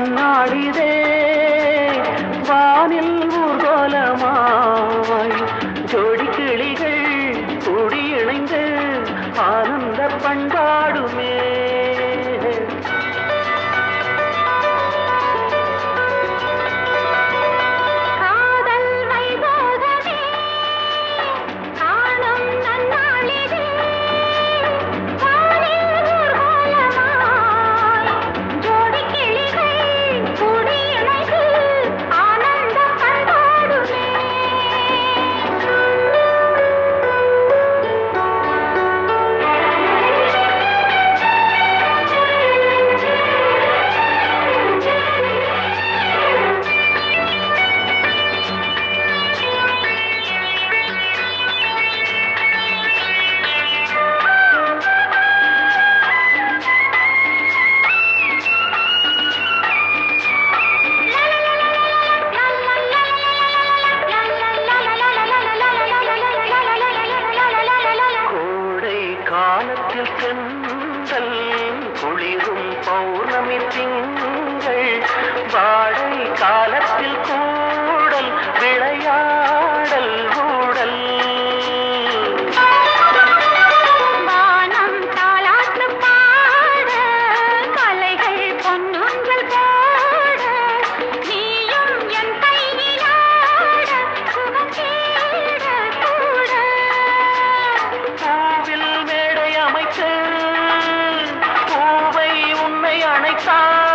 நன்னாளிதே வானில் ஊர்வலமாய் செந்தல் குளிரும் பௌர்ணமி திங்கள் 山。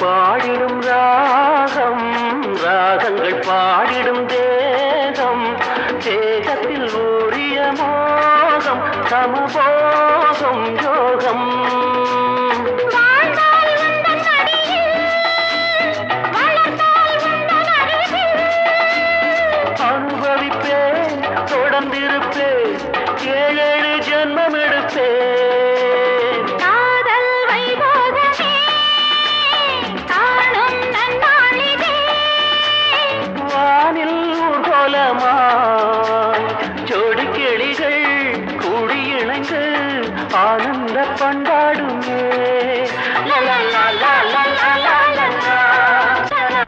பாடிடும் ராகம் ராகங்கள் பாடிடும் தேகம். தேகத்தில் ஊறிய மோகம் சமபோகம் யோகம். அனுபவிப்பேன் தொடர்ந்திருப்பேன் ஏழேழு ஜென்மம் எடுப்பேன். மனசுகள் ஆனந்த பண்டாடுமே லலா